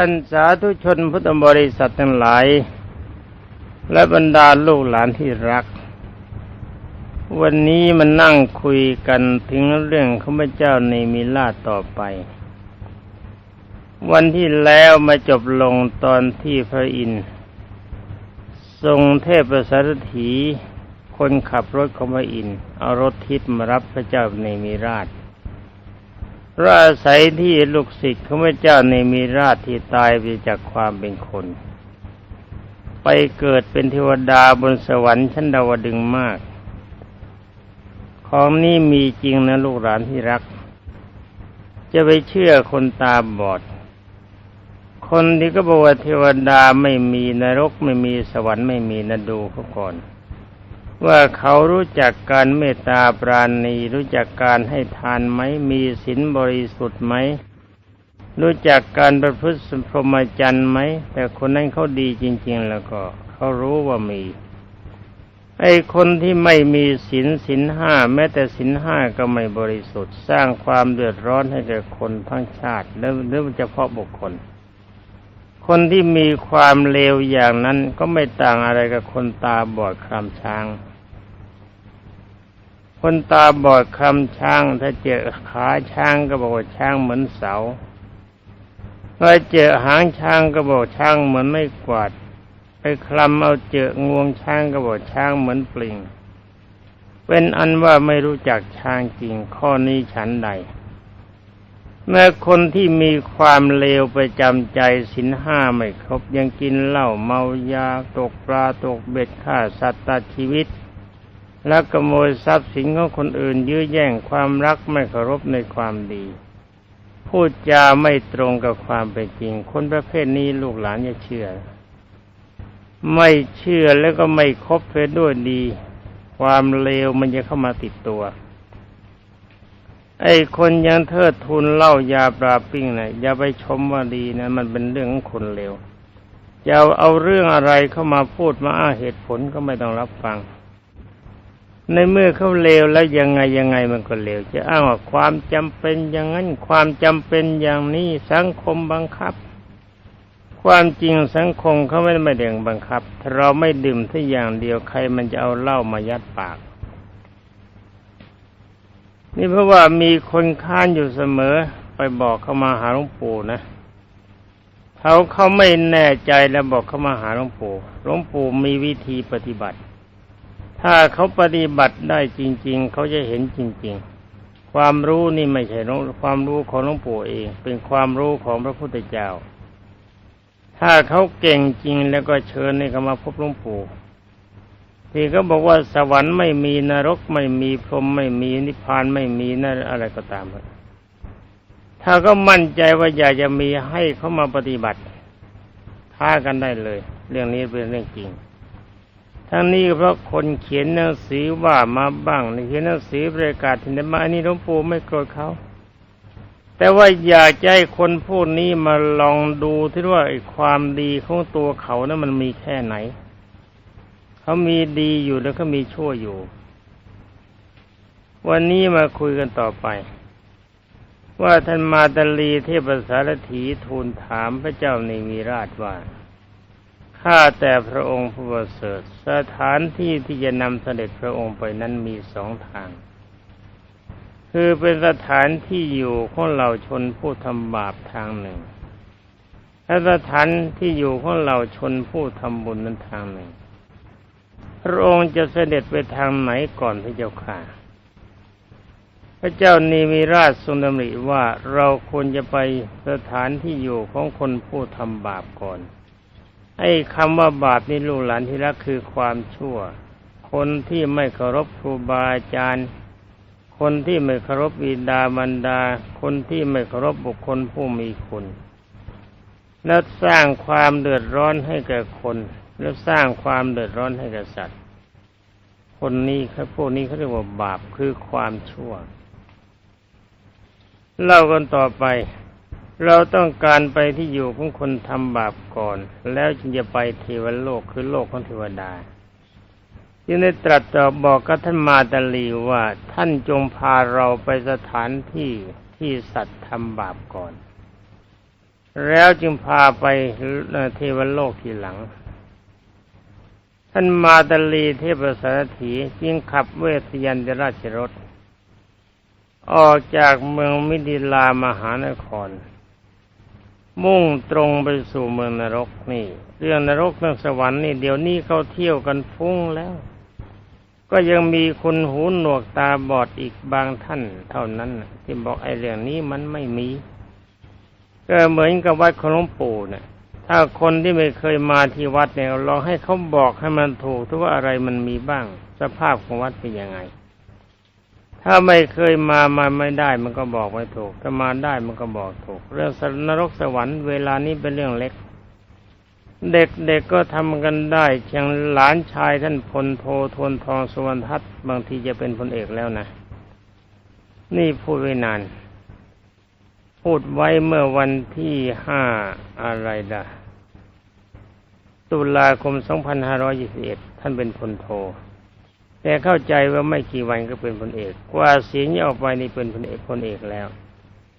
ท่านสาธุชนพุทธบริษัททั้งหลาย และบรรดาลูกหลานที่รัก วันนี้มันนั่งคุยกันถึงเรื่องข้าพเจ้าในมิลาต่อไป วันที่แล้วมาจบลงตอนที่พระอินทร์ทรงเทพประสาทถีคนขับรถของพระอินทร์เอารถทิพย์มารับพระเจ้าในมิราช พระอาศัยที่ลูกศิษย์ของพระเจ้าในมีราชที่ตายไปจากความเป็นคน ไปเกิดเป็นเทวดาบนสวรรค์ชั้นดาวดึงมาก ของนี้มีจริงนะลูกหลานที่รัก จะไปเชื่อคนตาบอด คนที่ก็บอกว่าเทวดาไม่มีนรกไม่มีสวรรค์ไม่มีนะดูเขาก่อน ว่าเขารู้จักการเมตตาปราณีรู้จักการให้ทานไหมมีศีลบริสุทธิ์ไหมรู้จักการประพฤติสพรหมจรรย์ไหมแต่คนนั้นเขาดีจริง ๆ แล้วก็เขารู้ว่ามี ไอ้คนที่ไม่มีศีลศีลห้าแม้แต่ศีลห้าก็ไม่บริสุทธิ์ สร้างความเดือดร้อนให้แก่คนทั้งชาติแล้วหรือเฉพาะบุคคล คนที่มีความเลวอย่างนั้นก็ไม่ต่างอะไรกับคนตาบอดคลำช้าง คนตาบอดคำช้าง ถ้าเจอขาช้างก็บอกว่าช้างเหมือนเสาถ้าเจอหางช้างก็บอกช้างเหมือนไม่กวาด ไปคลำเอาเจองวงช้างก็บอกช้างเหมือนปลิงเป็นอันว่าไม่รู้จักช้างจริงข้อนี้ฉันใดแม้คนที่มีความเลวไปจำใจสินห้าไม่ครบยังกินเหล้าเมายาตกปลาตกเบ็ดฆ่าสัตว์ตัดชีวิต และขโมยทรัพย์สินของคนอื่นยื้อแย่งความรักไม่เคารพในความดี พูดจาไม่ตรงกับความเป็นจริง คนประเภทนี้ลูกหลานจะเชื่อ ไม่เชื่อแล้วก็ไม่คบเพื่อด้วยดี ความเลวมันจะเข้ามาติดตัวไอ้คนยังเทิดทุนเล่ายาปราปิ้งนะอย่าไปชมว่าดีนะ มันเป็นเรื่องของคนเลวจะเอาเรื่องอะไรเข้ามาพูดมาอ้าเหตุผลก็ไม่ต้องรับฟัง ในเมื่อเขาเลวแล้วยังไงยังไงมันก็เลวจะอ้างว่าความจำเป็นอย่างนั้น ความจำเป็นอย่างนี้สังคมบังคับ ความจริงสังคมเขาไม่ได้มาเด่งบังคับถ้าเราไม่ดื่มที่อย่างเดียวใครมันจะเอาเหล้ามายัดปาก นี่เพราะว่ามีคนค้านอยู่เสมอไปบอกเขามาหาหลวงปู่นะเขาเขาไม่แน่ใจแล้วบอกเขามาหาหลวงปู่หลวงปู่มีวิธีปฏิบัติ ถ้าเขาปฏิบัติได้จริง ๆ เขาจะเห็นจริง ๆ ความรู้นี่ไม่ใช่ความรู้ของหลวงปู่เอง เป็นความรู้ของพระพุทธเจ้า ถ้าเขาเก่งจริงแล้วก็เชิญให้เขามาพบหลวงปู่ที่เขาบอกว่าสวรรค์ไม่มีนรกไม่มีพรหมไม่มีนิพพานไม่มีนั่นอะไรก็ตาม ถ้าก็มั่นใจว่าอยากจะมีให้เขามาปฏิบัติท้ากันได้เลย เรื่องนี้เป็นเรื่องจริง ทั้งนี้เพราะคนเขียนหนังสือว่ามาบ้างเขียนหนังสือประกาศที่ไหนมาอันนี้หลวงปู่ไม่โกรธเขา แต่ว่าอยากใจคนพวกนี้มาลองดูที่ว่าความดีของตัวเขานะั้นมันมีแค่ไหน เขามีดีอยู่แล้วก็มีชั่วอยู่ วันนี้มาคุยกันต่อไป ว่าท่านมาตลีเทพสารถีทูลถามพระเจ้าในมีราชว่า ข้าแต่พระองค์ผู้ประเสริฐสถานที่ที่จะนำเสด็จพระองค์ไปนั้นมีสองทาง คือเป็นสถานที่อยู่ของเราชนผู้ทำบาปทางหนึ่งและสถานที่อยู่ของเราชนผู้ทำบุญนั้นทางหนึ่ง พระองค์จะเสด็จไปทางไหนก่อนพระเจ้าค่ะ พระเจ้านีมีราชทรงดำริว่าเราควรจะไปสถานที่อยู่ของคนผู้ทำบาปก่อน ไอ้คำว่าบาปนี่ลูกหลานที่รักคือความชั่ว คนที่ไม่เคารพครูบาอาจารย์ คนที่ไม่เคารพบิดาบรรดา คนที่ไม่เคารพบุคคลผู้มีคุณ และสร้างความเดือดร้อนให้แก่คน แล้วสร้างความเดือดร้อนให้แก่สัตว์ คนนี้ครับพวกนี้เขาเรียกว่าบาปคือความชั่ว เล่ากันต่อไป เราต้องการไปที่อยู่ของคนทำบาปก่อน แล้วจึงจะไปเทวโลกคือโลกของเทวดาจึงได้ตรัสต่อบอกกับท่านมาตาลีว่าท่านจงพาเราไปสถานที่ที่สัตว์ทำบาปก่อน แล้วจึงพาไปเทวโลกทีหลัง ท่านมาตาลีเทพสารถีจึงขับเวทยันตราชรถ ออกจากเมืองมิถิลามหานคร มุ่งตรงไปสู่เมืองนรกนี่ เรื่องนรกเรื่องสวรรค์นี่เดี๋ยวนี้เขาเที่ยวกันฟุ้งแล้ว ก็ยังมีคนหูหนวกตาบอดอีกบางท่าน เท่านั้นที่บอกไอ้เรื่องนี้มันไม่มี ก็เหมือนกับวัดของหลวงปู่เนี่ยถ้าคนที่ไม่เคยมาที่วัดเนี่ยลองให้เขาบอกให้มันถูกทุกว่าอะไรมันมีบ้าง สภาพของวัดเป็นยังไง ถ้าไม่เคยมามาไม่ได้ มันก็บอกไม่ถูก ถ้ามาได้มันก็บอกถูก เรื่องสนรกสวรรค์เวลานี้เป็นเรื่องเล็ก เด็กๆกก็ทำกันได้เชียงหลานชายท่านพลโททวนทองสุวรรณทัตบางทีจะเป็นพลเอกแล้วนะ นี่พูดไว้นาน พูดไว้เมื่อวันที่ห้าอะไรดะตุลาคม 2521 ท่านเป็นพลโท แต่เข้าใจว่าไม่กี่วันก็เป็นพลเอก กว่าเสียงออกไปนี่เป็นพลเอกพลเอกแล้ว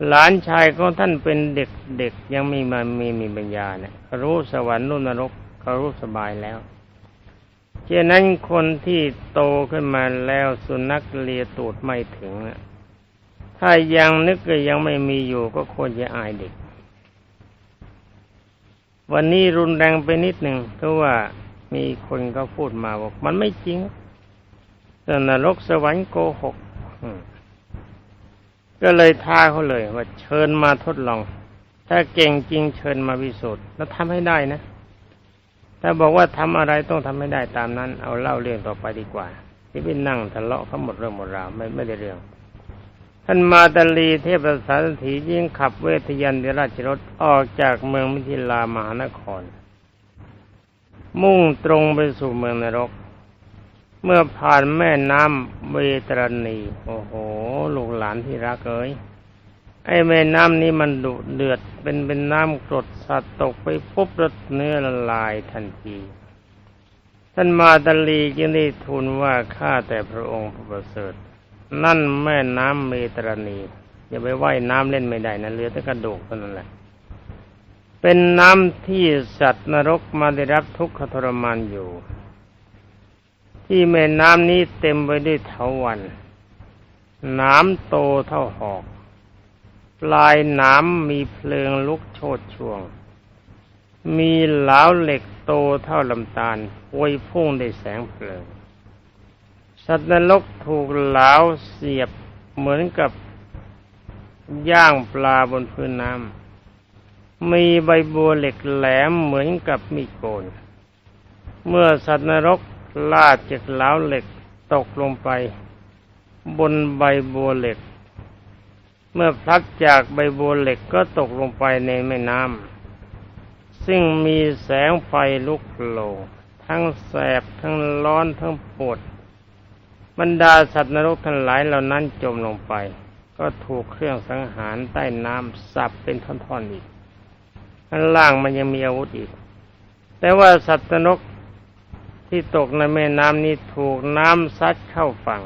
หลานชายของท่านเป็นเด็กเด็กยังไม่มามีมีปัญญาเนะี่ยรู้สวรรค์นุ่นนรกเขารู้สบายแล้วเช่นนั้นคนที่โตขึ้นมาแล้วสุนัขเลียตูดไม่ถึงนะถ้ายังนึกก็ยังไม่มีอยู่ก็ควรจะอายเด็ก วันนี้รุนแรงไปนิดหนึ่งเพราะว่ามีคนเขาพูดมาบอกมันไม่จริง นรกสวรรค์โกหกก็เลยท้าเขาเลยว่าเชิญมาทดลอง ถ้าเก่งจริงเชิญมาพิสูจน์แล้วทำให้ได้นะถ้าบอกว่าทำอะไรต้องทำให้ได้ตามนั้น เอาเล่าเรื่องต่อไปดีกว่า ที่ไปนั่งทะเลาะเขาหมดเรื่องหมดราวไม่ไม่ได้เรื่อง ท่านมาตาลีเทพสารถียิ่งขับเวทยันเดราชรถออกจากเมืองมิถิลามหานคร มุ่งตรงไปสู่เมืองนรก เมื่อผ่านแม่น้ำเวตรณี โอ้โห ลูกหลานที่รักเอ้ยไอ้แม่น้ำนี้มันดุเดือด เป็นเป็นน้ำกรดสัตว์ตกไปปุ๊บรสเนื้อละลายทันที ท่านมาตาลีจึงได้ทูลว่าข้าแต่พระองค์พระประเสริฐ นั่นแม่น้ำเมตรณี อย่าไปว่ายน้ำเล่นไม่ได้นะเหลือแต่กระดูกเท่านั้นแหละ เป็นน้ำที่สัตว์นรกมาได้รับทุกขทรมานอยู่ ที่แม่น้ำนี้เต็มไปด้วยเถาวันน้ำโตเท่าหอก ปลายน้ำมีเพลิงลุกโชดช่วง มีเหลาเหล็กโตเท่าลำตาลปวยพุ่งได้แสงเพลิง สัตว์นรกถูกเหลาเสียบเหมือนกับย่างปลาบนพื้นน้ำ มีใบบัวเหล็กแหลมเหมือนกับมีดโกน เมื่อสัตว์นรก ลาดจากเหลาเหล็กตกลงไป บนใบบัวเหล็ก เมื่อพลัดจากใบบัวเหล็กก็ตกลงไปในแม่น้ำซึ่งมีแสงไฟลุกโลทั้งแสบทั้งร้อนทั้งปวดบรรดาสัตว์นรกทั้งหลายเหล่านั้นจมลงไป ก็ถูกเครื่องสังหารใต้น้ำสับเป็นท่อนๆอีกข้างล่างมันยังมีอาวุธอีก แต่ว่าสัตว์นรก ที่ตกในแม่น้ำนี้ถูกน้ำซัดเข้าฝั่ง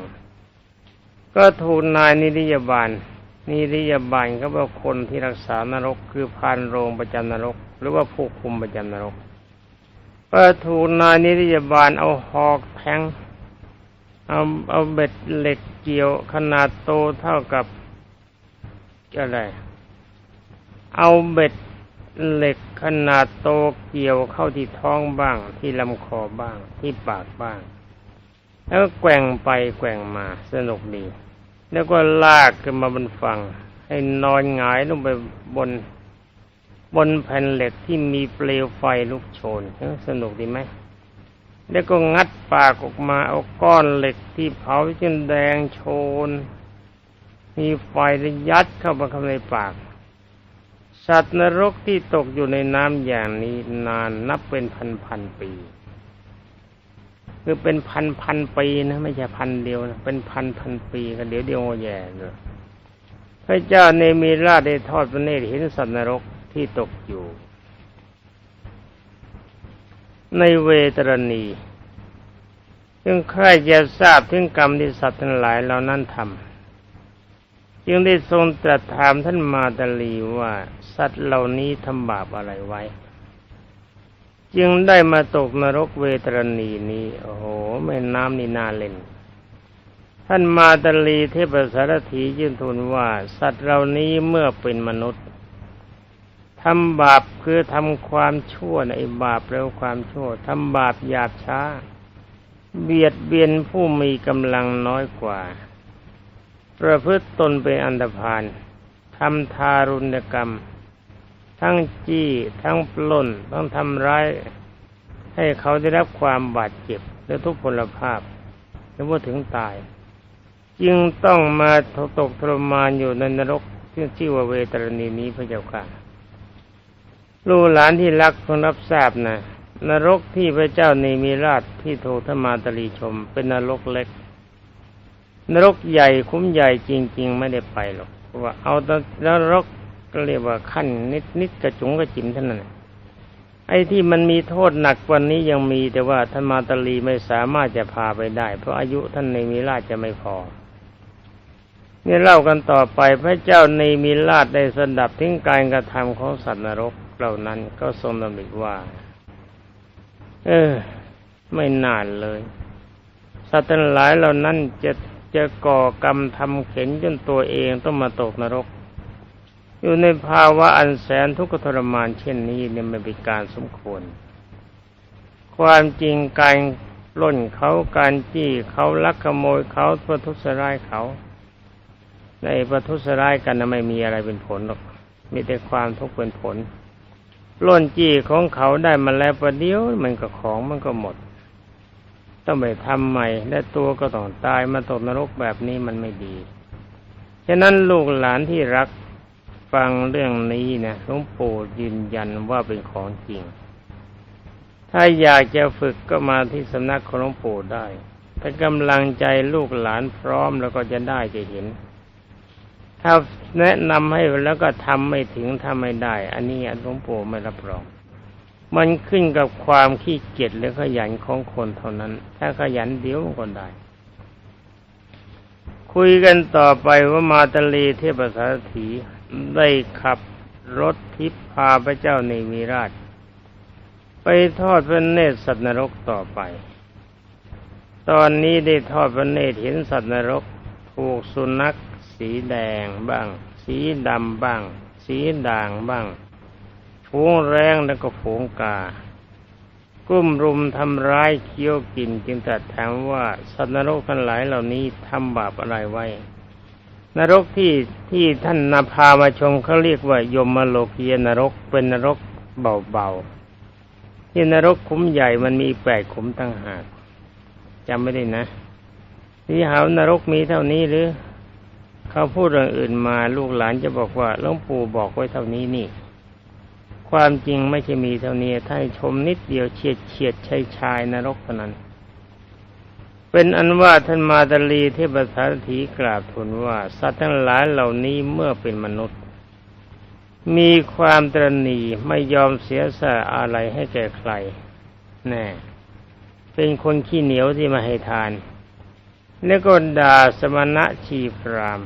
ก็ถูกนายนิริยบาลนิริยบาลก็เป็นคนที่รักษานรก คือพานโรงประจำนรก หรือว่าผู้คุมประจำนรกก็ถูกนายนิริยบาลเอาหอกแทงเอาเอาเบ็ดเหล็กเกี่ยวขนาดโตเท่ากับอะไร เอาเบ็ด เหล็กขนาดโตเกี่ยวเข้าที่ท้องบ้าง ที่ลำคอบ้าง ที่ปากบ้าง แล้วแกว่งไปแกว่งมาสนุกดี แล้วก็ลากขึ้นมาบนฝั่ง ให้นอนหงายลงไปบน บนแผ่นเหล็กที่มีเปลวไฟลุกโชนสนุกดีไหมแล้วก็งัดปากออกมาเอาก้อนเหล็กที่เผาจนแดงโชน มีไฟยัดเข้ามาข้างในปาก สัตว์นรกที่ตกอยู่ในน้ำอย่างนี้นานนับเป็นพันพันปี คือเป็นพันพันปีนะไม่ใช่พันเดียวนะเป็นพันพันปีกันเดี๋ยวเดียวแย่เลยพระเจ้าเนมีราชได้ทอดพระเนตรเห็นสัตว์นรกที่ตกอยู่ ในเวตรณีจึงใครจะทราบถึงกรรมที่สัตว์ทั้งหลายเหล่านั้นท จึงได้ทรงตรัสถามท่านมาตาลีว่า สัตว์เหล่านี้ทำบาปอะไรไว้ จึงได้มาตกนรกเวตรณีนี้ โอ้โหแม่น้ำนี่นาเล่น ท่านมาตาลีเทพสารถียื่นทูลว่า สัตว์เหล่านี้เมื่อเป็นมนุษย์ทำบาปคือทำความชั่วในบาปแล้วความชั่วทำบาปหยาบช้า เบียดเบียนผู้มีกำลังน้อยกว่า ประพฤติตนเป็นอันธพาลทำทารุณกรรม ทั้งจี้ทั้งปล้นต้องทำร้าย ให้เขาได้รับความบาดเจ็บและทุกพลภาพและว่าถึงตาย จึงต้องมาตกทรมานอยู่ในนรกที่ชื่อว่าเวตรณีนี้พระเจ้าค่ะลูกหลานที่รักคงรับทราบนะนรกที่พระเจ้าในมีราชที่โทธมาตรีชม เป็นนรกเล็ก นรกใหญ่คุ้มใหญ่จริง ๆ ไม่ได้ไปหรอกเพราะว่า เอาแต่นรกก็เรียกว่าขั้นนิดนิดกระจุงกระจิ๋มเท่านั้นไอ้ที่มันมีโทษหนักกว่านี้ยังมีแต่ว่าท่านมาตลีไม่สามารถจะพาไปได้ เพราะอายุท่านในมีราชจะไม่พอนี่เล่ากันต่อไปพระเจ้าในมีราชได้สดับทิ้งการกระทำของสัตว์นรกเหล่านั้นก็ทรงดำริว่า เออ ไม่นานเลย สัตว์ทั้งหลายเหล่านั้นจะ จะก่อกรรมทำเข็นจนตัวเองต้องมาตกนรก อยู่ในภาวะอันแสนทุกข์ทรมานเช่นนี้เนี่ยไม่เป็นการสมควร ความจริงการล่นเขาการจี้เขาลักขโมยเขาประทุษร้ายเขา ในประทุษร้ายกันไม่มีอะไรเป็นผลหรอกมีแต่ความทุกข์เป็นผลล้นจี้ของเขาได้มาแล้วประเดี๋ยวมันก็ของมันก็หมด ต้องไปทำใหม่ และตัวก็ต้องตายมาตกนรกแบบนี้มันไม่ดี ฉะนั้นลูกหลานที่รักฟังเรื่องนี้นะหลวงปู่ยืนยันว่าเป็นของจริง ถ้าอยากจะฝึกก็มาที่สำนักของหลวงปู่ได้ ถ้ากำลังใจลูกหลานพร้อมแล้วก็จะได้จะเห็น ถ้าแนะนำให้แล้วก็ทำไม่ถึงทำไม่ได้ อันนี้หลวงปู่ไม่รับรอง มันขึ้นกับความขี้เกียจหรือขยันของคนเท่านั้น ถ้าขยันเดี๋ยวก็ได้ คุยกันต่อไปว่ามาตาลีเทพสารถีได้ขับรถทิพพาพระเจ้าในวีราช ไปทอดพระเนตรสัตว์นรกต่อไป ตอนนี้ได้ทอดพระเนตรเห็นสัตว์นรกถูกสุนัข สีแดงบ้าง สีดำบ้าง สีด่างบ้าง ฝูงแรงแล้วก็ฝูงกา กุ้มรุมทำร้ายเคี้ยวกินจึงตรัสถามว่าสัตว์นรกทั้งหลายเหล่านี้ทำบาปอะไรไว้ นรกที่ที่ท่านนาพามาชมเขาเรียกว่ายมมโลกียนรกเป็นนรกเบาๆที่นรกขุมใหญ่มันมีแปดขุมตั้งหากจำไม่ได้นะที่หาวนรกมีเท่านี้หรือ เขาพูดเรื่องอื่นมาลูกหลานจะบอกว่าหลวงปู่บอกไว้เท่านี้นี่ ความจริงไม่ใช่มีเท่านี้ถ้าชมนิดเดียวเฉียดเฉียดชายชายนรกเท่านั้น เป็นอันว่าท่านมาตลีเทพสารถีกราบทูลว่า สัตว์ทั้งหลายเหล่านี้เมื่อเป็นมนุษย์ มีความตรณีไม่ยอมเสียสละอะไรให้แก่ใคร แน่ เป็นคนขี้เหนียวที่มาให้ทานแล้วก็ด่าสมณะชีพราม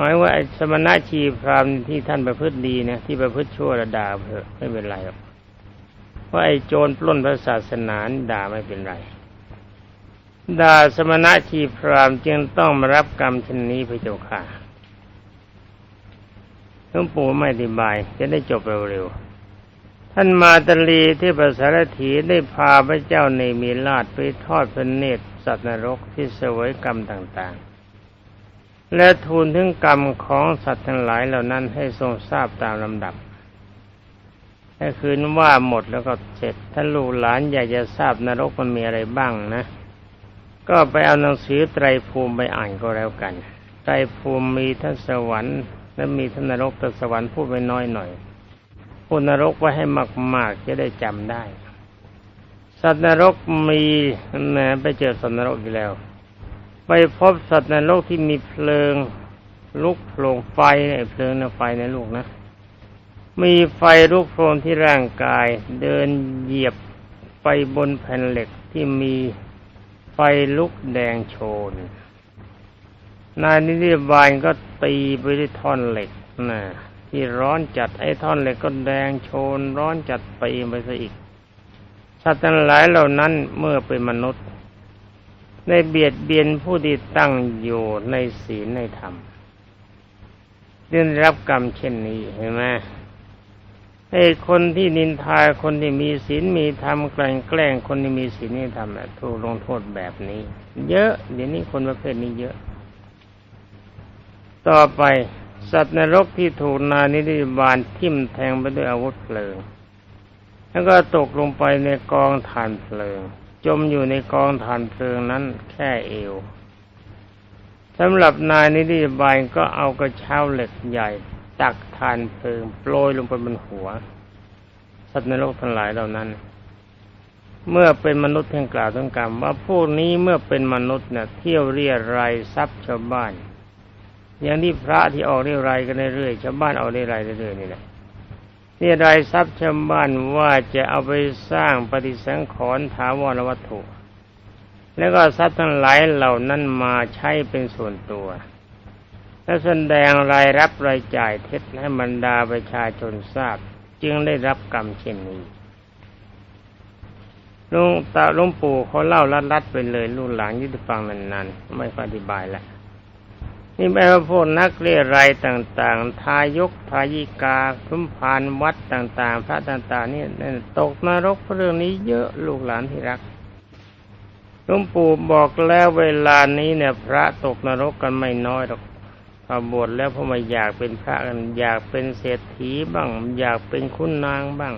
หมายว่าสมณะชีพรามที่ท่านประพฤติดีเนี่ยที่ประพฤติชั่วระด่าเถอะไม่เป็นไรหรอกว่าไอ้โจรปล้นพระศาสนาด่าไม่เป็นไรด่าสมณะชีพรามจึงต้องมารับกรรมชนนี้พระเจ้าค่ะหลวงปู่ไม่อธิบาย จะได้จบเร็วๆ ท่านมาตลีที่ภาษารถีได้พาพระเจ้าในมีลาดไปทอดพระเนตรสัตว์นรกที่เสวยกรรมต่างๆ และทูลถึงกรรมของสัตว์ทั้งหลายเหล่านั้นให้ทรงทราบตามลำดับถ้าคืนว่าหมดแล้วก็เสร็จท่านลูกหลานอยากจะทราบนรกมันมีอะไรบ้างนะ ก็ไปเอาหนังสือไตรภูมิไปอ่านก็แล้วกัน ไตรภูมิมีทั้งสวรรค์และมีทั้งนรกแต่สวรรค์พูดไปน้อยหน่อยพูดนรกไว้ให้มากๆจะได้จำได้ สัตว์นรกมีแหมไปเจอสัตว์นรกอีกแล้ว ไปพบสัตว์ในรกที่มีเพลิงลุกโผล่ไฟไอ้เพลิงนะไฟในลูกนะ มีไฟลุกโผล่ที่ร่างกาย เดินเหยียบไปบนแผ่นเหล็กที่มีไฟลุกแดงโชน นายนิติบาลก็ตีไปด้วยท่อนเหล็กนะที่ร้อนจัดไอ้ท่อนเหล็กก็แดงโชน ร้อนจัดตีไปซะอีกสัตว์ทั้งหลายเหล่านั้นเมื่อเป็นมนุษย์ ในเบียดเบียนผู้ที่ตั้งอยู่ในศีลในธรรมได้รับกรรมเช่นนี้เห็นไหมไอ้คนที่นินทาคนที่มีศีลมีธรรมแกล้งแกล้งคนที่มีศีลมีธรรมถูกลงโทษแบบนี้ เยอะเดี๋ยวนี้คนประเภทนี้เยอะ ต่อไปสัตว์นรกที่ถูกนานิริบาลทิ่มแทงไปด้วยอาวุธเพลิง แล้วก็ตกลงไปในกองถ่านเพลิง จมอยู่ในกองถ่านเพลิงนั้นแค่เอวสำหรับนายนิริบาลก็เอากระเช้าเหล็กใหญ่ ตักทานเพลิงโปรยลงไปบนหัว สัตว์ในโลกทั้งหลายเหล่านั้น เมื่อเป็นมนุษย์แห่งกล่าวทั้งกรรมว่าพวกนี้เมื่อเป็นมนุษย์เนี่ยเที่ยวเรียรายทรัพย์ชาวบ้าน อย่างที่พระที่ออกเรียรายกันเรื่อยๆชาวบ้านออกเรียรายเรื่อยๆนี่แหละ เรียรายทรัพย์ชาวบ้านว่าจะเอาไปสร้างปฏิสังขรณ์ถาวรวัตถุ แล้วก็ทรัพย์ทั้งหลายเหล่านั้นมาใช้เป็นส่วนตัว และแสดงรายรับรายจ่ายเท็จให้บรรดาประชาชนทราบ จึงได้รับกรรมเช่นนี้ลุงตาลุงปู่เขาเล่าลัดๆไปเลยลูกหลังยึดฟังนานๆไม่อธิบายและ นี่แปลว่าพวกนักเรียรายต่าง ๆ ทายกทายิกาคุ้มพานวัดต่าง ๆ พระต่าง ๆ นี่ตกนรกเรื่องนี้เยอะลูกหลานที่รักหลุงปู่บอกแล้วเวลานี้เนี่ย พระตกนรกกันไม่น้อยหรอกพอบวชแล้วพอมาอยากเป็นพระกันอยากเป็นเศรษฐีบ้าง อยากเป็นคุณนางบ้าง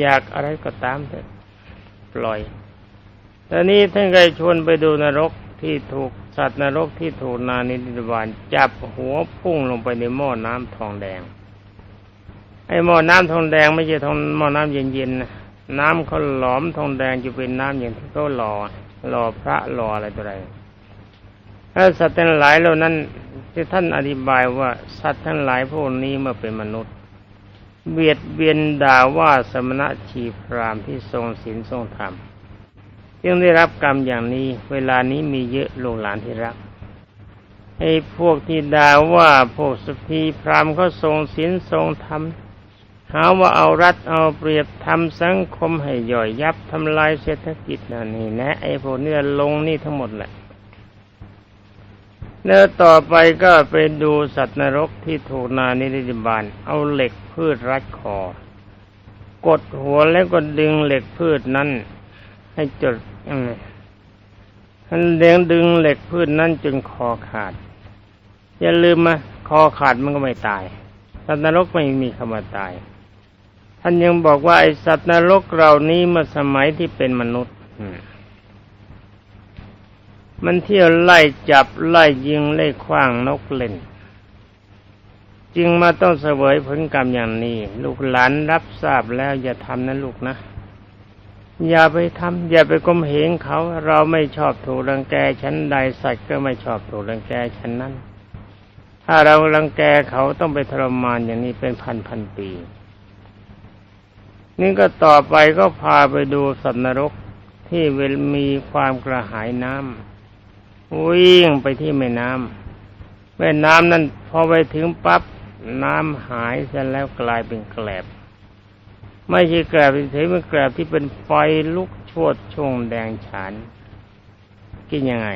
อยากอะไรก็ตามเถอะปล่อยตอนนี้ท่านเคยชวนไปดูนรกที่ถูก สัตว์นรกที่ถูกนานิติบาลจับหัวพุ่งลงไปในหม้อน้ำทองแดง ไอ้หม้อน้ำทองแดงไม่ใช่ทองหม้อน้ำเย็นๆนะน้ำเขาหลอมทองแดงจะเป็นน้ำอย่างที่เขาหล่อหล่อพระหล่ออะไรตัวใดถ้าสัตว์ทั้งหลายเหล่านั้นที่ท่านอธิบายว่าสัตว์ทั้งหลายพวกนี้เมื่อเป็นมนุษย์ เบียดเบียนด่าว่าสมณะชีพรามที่ทรงศีลทรงธรรม จึงได้รับกรรมอย่างนี้ เวลานี้มีเยอะลูกหลานที่รักไอ้พวกที่ด่าว่าพวกสุธีพรามเขาทรงศีลทรงธรรมหาว่าเอารัดเอาเปรียบทำสังคมให้ย่อยยับทำลายเศรษฐกิจนั่นนี่นะ ไอ้พวกนี้ลงนี่ทั้งหมดแหละแล้วต่อไปก็ไปดูสัตว์นรกที่ถูกนานิริบาล เอาเหล็กพืชรัดคอกดหัวแล้วก็ดึงเหล็กพืชนั้น ให้จดท่านเลี้ยงดึงเหล็กพืชนั้นจนคอขาด อย่าลืมมาคอขาดมันก็ไม่ตายสัตว์นรกไม่มีคำว่าตาย ท่านยังบอกว่าไอสัตว์นรกเหล่านี้เมื่อสมัยที่เป็นมนุษย์มันเที่ยวไล่จับไล่ยิงไล่คว้างนกเล่น จึงมาต้องเสวยผลกรรมอย่างนี้ ลูกหลานรับทราบแล้วอย่าทำนะลูกนะ อย่าไปทำอย่าไปกลมเหงเขา เราไม่ชอบถูกรังแกชั้นใดสัตว์ก็ไม่ชอบถูกรังแกชั้นนั้น ถ้าเรารังแกเขาต้องไปทรมานอย่างนี้เป็นพันพันปีนี่ก็ต่อไปก็พาไปดูสัตว์นรกที่เวลมีความกระหายน้ำวิ่งไปที่แม่น้ำแม่น้ำนั้นพอไปถึงปั๊บน้ำหายเสร็จแล้วกลายเป็นแกลบ ไม่ใช่แกลบเฉยๆมันแกลบที่เป็นไฟลุกโชดช่วงแดงฉานกินยังไง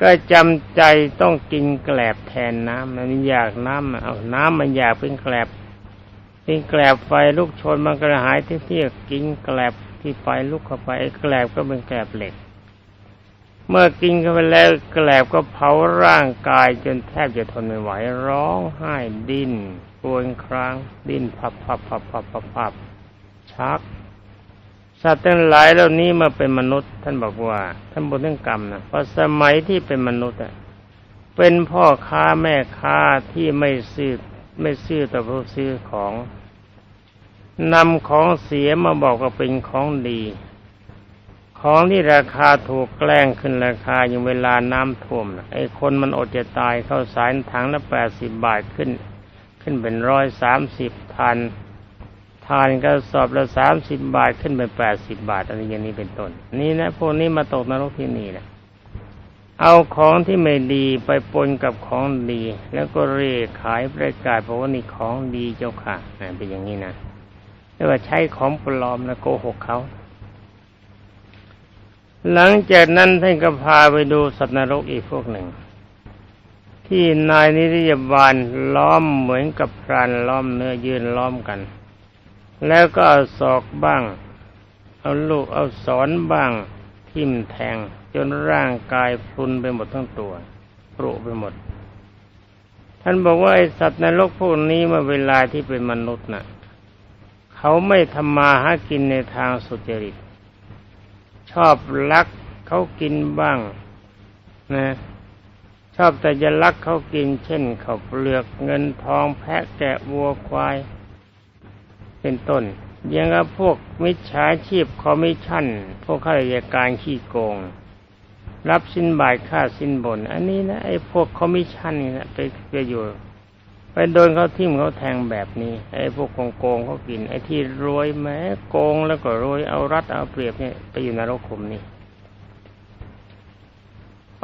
ก็จำใจต้องกินแกลบแทนน้ำมันอยากน้ำเอาน้ำมันอยากเป็นแกลบเป็นแกลบไฟลุกชนมันกระหายที่เที่ยกินแกลบที่ไฟลุกเข้าไปแกลบก็เป็นแกลบเหล็ก เมื่อกินเข้าไปแล้วแกลบก็เผาร่างกายจนแทบจะทนไม่ไหวร้องไห้ดิ้น ปวนคราง ดิ้นพับพับพับพับพับพับชัก สัตว์ทั้งหลายเหล่านี้มาเป็นมนุษย์ ท่านบอกว่า ท่านบนเรื่องกรรมนะเพราะสมัยที่เป็นมนุษย์เป็นพ่อค้าแม่ค้าที่ไม่ซื้อไม่ซื้อต่อผู้ซื้อของนำของเสียมาบอกว่าเป็นของดี ของที่ราคาถูกแกล้งขึ้นราคาอย่างเวลาน้ำท่วมไอ้คนมันอดจะตายเข้าสายถังละแปดสิบบาทขึ้น ขึ้นเป็นร้อยสามสิบทันทานก็สอบละสามสิบบาทขึ้นเป็นแปดสิบบาทอะไรอย่างนี้เป็นต้น นี่นะพวกนี้มาตกนรกที่นี่แหละเอาของที่ไม่ดีไปปนกับของดี แล้วก็เร่ขายประกาศบอกว่านี่ของดีเจ้าค่ะเป็นอย่างนี้นะเรียกว่าใช้ของปลอมแล้วโกหกเขาหลังจากนั้นท่านก็พาไปดูสัตว์นรกอีกพวกหนึ่ง ที่นายนิริยบาลล้อมเหมือนกับพรานล้อมเนื้อยืนล้อมกัน แล้วก็เอาศอกบ้าง เอาลูกเอาสอนบ้าง ทิ่มแทง จนร่างกายพุนไปหมดทั้งตัวปรุไปหมด ท่านบอกว่าไอสัตว์ในรกพวกนี้มื่อเวลาที่เป็นมนุษย์นะ่ะ เขาไม่ทำมาหากินในทางสุจริต ชอบลักเขากินบ้าง นะ ชอบแต่จะลักเขากิน เช่นเขาเปลือกเงินทองแพะแกะวัวควาย เป็นต้นยังกับพวกมิจฉาชีพคอมมิชชั่น พวกข้าราชการขี้โกง รับสินบายค่าสินบน อันนี้นะไอ้พวกคอมมิชชั่นนี่นะไปไปอยู่ไปโดนเขาทิ่มเขาแทงแบบนี้ ไอ้พวกโกงโกงเขากิน ไอ้ที่รวยแม้โกงแล้วก็รวยเอารัดเอาเปรียบเนี่ยไปอยู่นรกขุมนี่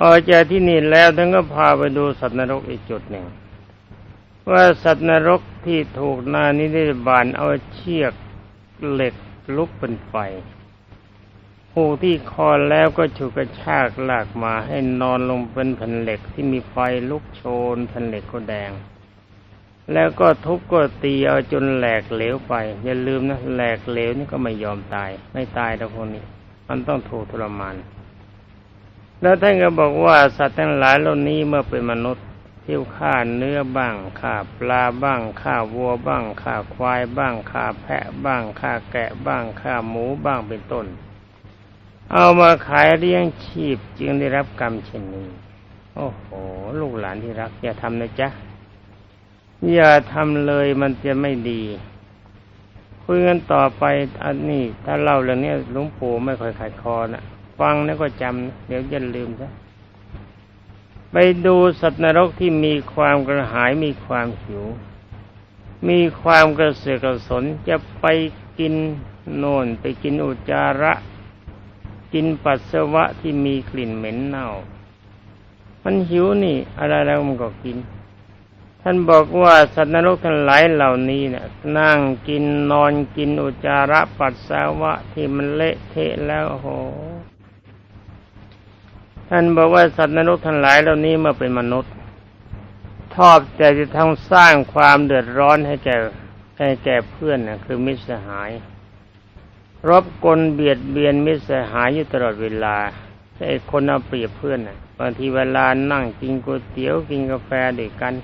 ออกจากที่นี่แล้วท่านก็พาไปดูสัตว์นรกอีกจุดหนึ่ง ว่าสัตว์นรกที่ถูกนานิได้บานเอาเชือกเหล็กลุกเป็นไฟผูกที่คอแล้วก็ฉุกกระชากลากมาให้นอนลงเป็นแผ่นเหล็กที่มีไฟลุกโชนแผ่นเหล็กก็แดง แล้วก็ทุบก็ตีเอาจนแหลกเหลวไป อย่าลืมนะแหลกเหลวนี่ก็ไม่ยอมตาย ไม่ตายแต่คนนี้ มันต้องถูกทรมาน แล้วท่านก็บอกว่าสัตว์ทั้งหลายเหล่านี้เมื่อเป็นมนุษย์ที่ฆ่าเนื้อบ้างฆ่าปลาบ้างฆ่าวัวบ้างฆ่าควายบ้างฆ่าแพะบ้างฆ่าแกะบ้างฆ่าหมูบ้างเป็นต้น เอามาขายเลี้ยงชีพจึงได้รับกรรมเช่นนี้ โอ้โห ลูกหลานที่รัก อย่าทำนะจ๊ะ อย่าทำเลยมันจะไม่ดีคุยกันต่อไปอันนี้ถ้าเล่าเรื่องนี้หลวงปู่ไม่ค่อยขายคอนะ ฟังแล้วก็จำเดี๋ยวจะลืมซะไปดูสัตว์นรกที่มีความกระหายมีความหิว มีความกระเสือกกระสนจะไปกินโน่นไปกินอุจจาระ กินปัสสาวะที่มีกลิ่นเหม็นเน่า มันหิวนี่ อะไรแล้วมันก็กิน ท่านบอกว่าสัตว์นรกทั้งหลายเหล่านี้เนะ่ยนั่งกินนอนกินอุจจาระปัสสาวะที่มันเละเทะแล้วโห ท่านบอกว่าสัตว์นรกทั้งหลายเหล่านี้เมื่อเป็นมนุษย์ชอบแต่จะทำสร้างความเดือดร้อนให้แก่ให้แก่เพื่อนนะคือมิตรสหาย รบกลเบียดเบียนมิตรสหายอยู่ตลอดเวลาไอ้คนเอาเปรียบเพื่อนนะบางทีเวลานั่งกินก๋วยเตี๋ยวกินกาแฟด้วยกัน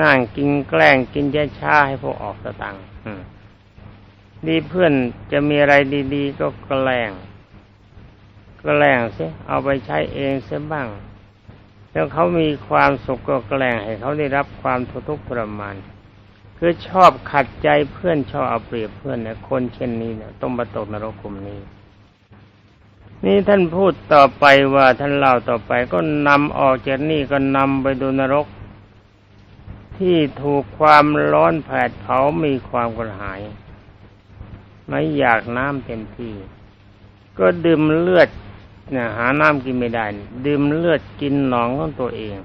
นั่งกินแกล้งกินช้าชาให้พวกออกสตังค์ดีเพื่อนจะมีอะไรดี ๆ ก็แกล้ง แกล้งสิเอาไปใช้เองเสียบ้าง แล้วเขามีความสุขก็แกล้งให้เขาได้รับความทุกข์ทรมานคือชอบขัดใจเพื่อนชอบเอาเปรียบเพื่อนเนี่ยคนเช่นนี้เนี่ยต้องมาตกนรกกลุ่มนี้ นี่ท่านพูดต่อไปว่าท่านเล่าต่อไปก็นำออกจากนี่ก็นำไปดูนรก ที่ถูกความร้อนแผดเผามีความกระหาย ไม่อยากน้ำเต็มที่ ก็ดื่มเลือด เนี่ยหาน้ำกินไม่ได้ ดื่มเลือดกินหนองของตัวเอง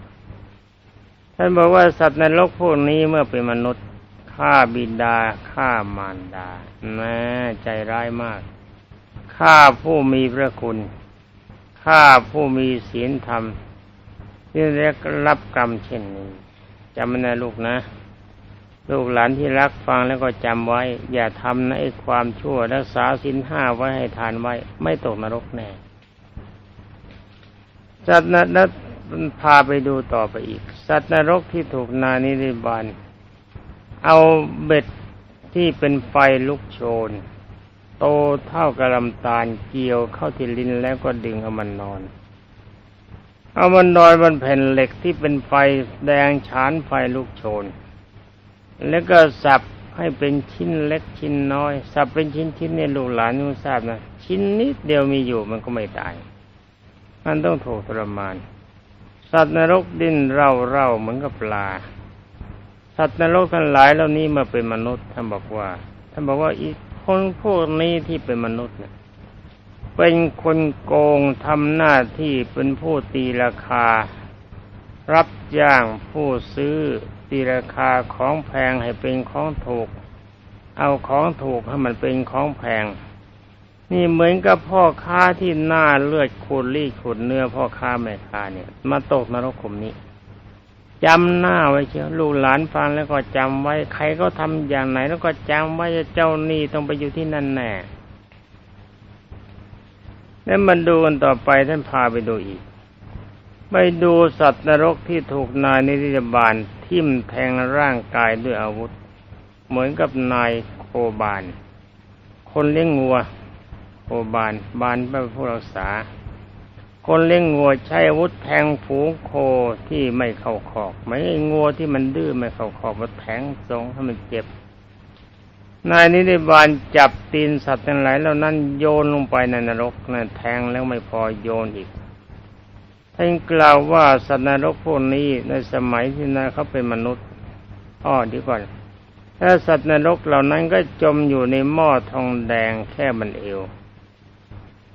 ท่านบอกว่าสัตว์ในโลกพวกนี้เมื่อเป็นมนุษย์ฆ่าบิดาฆ่ามารดาแม่ใจร้ายมากฆ่าผู้มีพระคุณฆ่าผู้มีศีลธรรมที่เรียกรับกรรมเช่นนี้จำมันนะลูกนะ ลูกหลานที่รักฟังแล้วก็จำไว้ อย่าทำนะไอ้ความชั่วรักษาศีลห้าไว้ให้ทานไว้ ไม่ตกนรกแน่ สัตว์นั้นพาไปดูต่อไปอีก สัตว์นรกที่ถูกนานิริบาลเอาเบ็ดที่เป็นไฟลุกโชน โตเท่ากระลำตาลเกี่ยวเข้าที่ลิ้นแล้วก็ดึงเอามันนอน เอามันนอนบนแผ่นเหล็กที่เป็นไฟแดงฉานไฟลุกโชน แล้วก็สับให้เป็นชิ้นเล็กชิ้นน้อย สับเป็นชิ้นชิ้นเนี่ยลูกหลานนุ่ทราบนะ ชิ้นนิดเดียวมีอยู่มันก็ไม่ตาย มันต้องถูกทรมาน สัตว์นรกดิ้นเร่าเร่าเหมือนกับปลา สัตว์นรกทั้งหลายเหล่านี้มาเป็นมนุษย์ท่านบอกว่าท่านบอกว่าอีกคนพวกนี้ที่เป็นมนุษย์เนี่ยเป็นคนโกงทำหน้าที่เป็นผู้ตีราคา รับจ้างผู้ซื้อตีราคาของแพงให้เป็นของถูก เอาของถูกให้มันเป็นของแพง นี่เหมือนกับพ่อค้าที่หน้าเลือดขูดรีดขูดเนื้อพ่อค้าแม่ค้าเนี่ย มาตกนรกขุมนี้จำหน้าไว้เชียวลูกหลานฟังแล้วก็จำไว้ ใครก็ทำอย่างไหน แล้วก็จำไว้เจ้านี่ต้องไปอยู่ที่นั่นแน่แล้วมันดูกันต่อไปท่านพาไปดูอีก ไปดูสัตว์นรกที่ถูกนายนิริบาลทิ่มแทงร่างกายด้วยอาวุธ เหมือนกับนายโคบาน คนเลี้ยงงัว โคบานบานเป็นผู้รักษา คนเลี้ยงงัวใช้อาวุธแทงฝูงโคที่ไม่เข้าคอกไม่งัวที่มันดื้อไม่เข้าคอกมาแทงทรงให้มันเจ็บ นายนิริบาลจับตีนสัตว์ทั้งหลายเหล่านั้นโยนลงไปในนรกนั่นแทงแล้วไม่พอโยนอีกท่านกล่าวว่าสัตว์นรกพวกนี้ในสมัยที่นั้นเขาเป็นมนุษย์อ้อดีก่อนถ้าสัตว์นรกเหล่านั้นก็จมอยู่ในหม้อทองแดงแค่มันเอว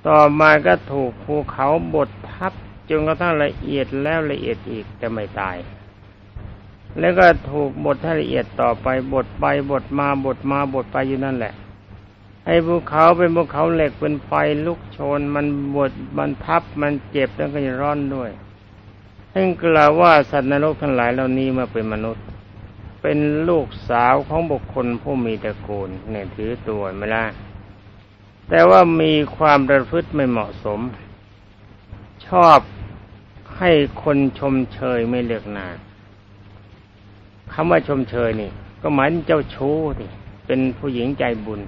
ต่อมาก็ถูกภูเขาบดทับจนกระทั่งละเอียดแล้วละเอียดอีกแต่ไม่ตาย แล้วก็ถูกบดให้ละเอียดต่อไปบดไปบดมาบดมาบดไปอยู่นั่นแหละไอ้ภูเขาเป็นภูเขาเหล็กเป็นไฟลุกโชน มันบดมันทับมันเจ็บแล้วก็จะร้อนด้วยท่านกล่าวว่าสัตว์นรกทั้งหลายเหล่านี้มาเป็นมนุษย์ เป็นลูกสาวของบุคคลผู้มีตระกูลเนี่ยถือตัวไม่ละ แต่ว่ามีความประพฤติไม่เหมาะสม ชอบให้คนชมเชยไม่เลือกนาคำว่าชมเชยนี่ ก็หมายถึงเจ้าชู้ที่เป็นผู้หญิงใจบุญ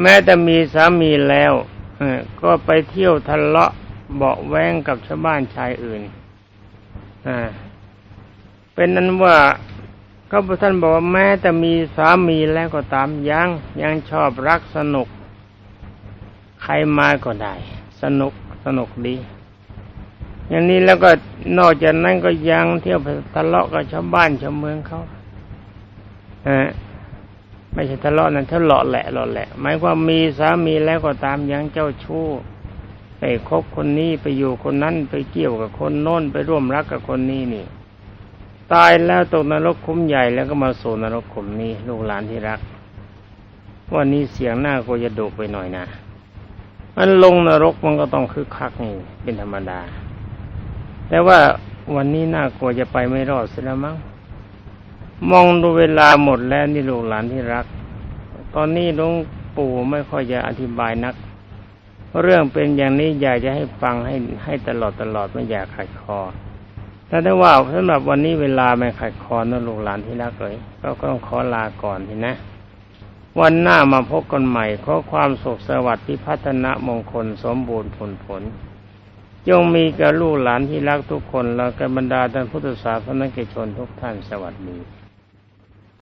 แม้แต่มีสามีแล้วก็ไปเที่ยวทะเลาะเบาะแว้งกับชาวบ้านชายอื่น อ่า เป็นนั้นว่า ก็พระท่านบอกว่าแม้แต่มีสามีแล้วก็ตามยังยังชอบรักสนุก ใครมาก็ได้ สนุกสนุกดี อย่างนี้แล้วก็นอกจากนั้นก็ยังเที่ยวทะเลาะกับชาวบ้านชาวเมืองเขาฮะไม่ใช่ทะเลาะนั่นทะเลาะแหละเลาะแหละ หมายความมีสามีแล้วก็ตามยังเจ้าชู้ไปคบคนนี้ไปอยู่คนนั้นไปเกี่ยวกับคนโน้นไปร่วมรักกับคนนี้นี่ ตายแล้วตกนรกคุ้มใหญ่แล้วก็มาสู่นรกขุมนี้ ลูกหลานที่รัก วันนี้เสียงหน้าก็จะดุไปหน่อยนะมันลงนรกมันก็ต้องคึกคักนี่เป็นธรรมดา แต่ว่าวันนี้น่ากลัวจะไปไม่รอดสิละมั้งมองดูเวลาหมดแล้วนี่ลูกหลานที่รัก ตอนนี้หลวงปู่ไม่ค่อยจะอธิบายนัก เรื่องเป็นอย่างนี้อยากจะให้ฟังให้ให้ตลอดตลอดไม่อยากขัดคอ แต่ได้ว่าสำหรับวันนี้เวลาไม่ขัดคอนะลูกหลานที่รักเลยก็ต้องขอลาก่อนทีนะ วันหน้ามาพบกันใหม่ขอความสุขสวัสดิ์พิพัฒนามงคลสมบูรณ์ผลผลจงมีกับลูกหลานที่รักทุกคน และกับบรรดาท่านพุทธศาสนิกชนทุกท่านสวัสดี